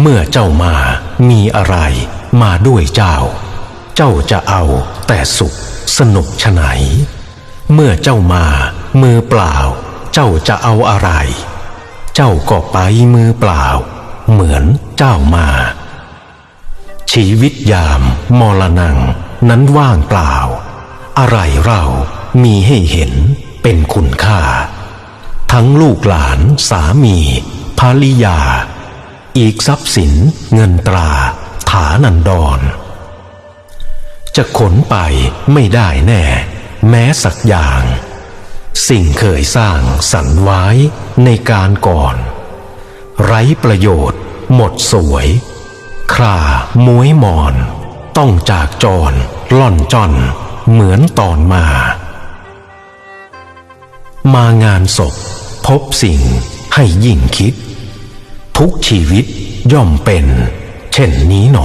เมื่อเจ้ามามีอะไรมาด้วยเจ้า เจ้าจะเอาแต่สุขสนุกฉะไหน เมื่อเจ้ามามือเปล่า เจ้าจะเอาอะไร เจ้าก็ไปมือเปล่า เหมือนเจ้ามา ชีวิตยามมรณงนั้นว่างเปล่า อะไรเรามีให้เห็นเป็นคุณค่า ทั้งลูกหลานสามีภริยา อีกทรัพย์สินเงินตรา ฐานันดร จะขนไปไม่ได้แน่ แม้สักอย่าง สิ่งเคยสร้างสรรไว้ในการก่อน ไร้ประโยชน์ หมดสวย ครามวยมอน ต้องจากจรล่อนจอน เหมือนตอนมา มางานศพพบสิ่งให้ยิ่งคิด ทุกชีวิตย่อมเป็น เช่นนี้หนอ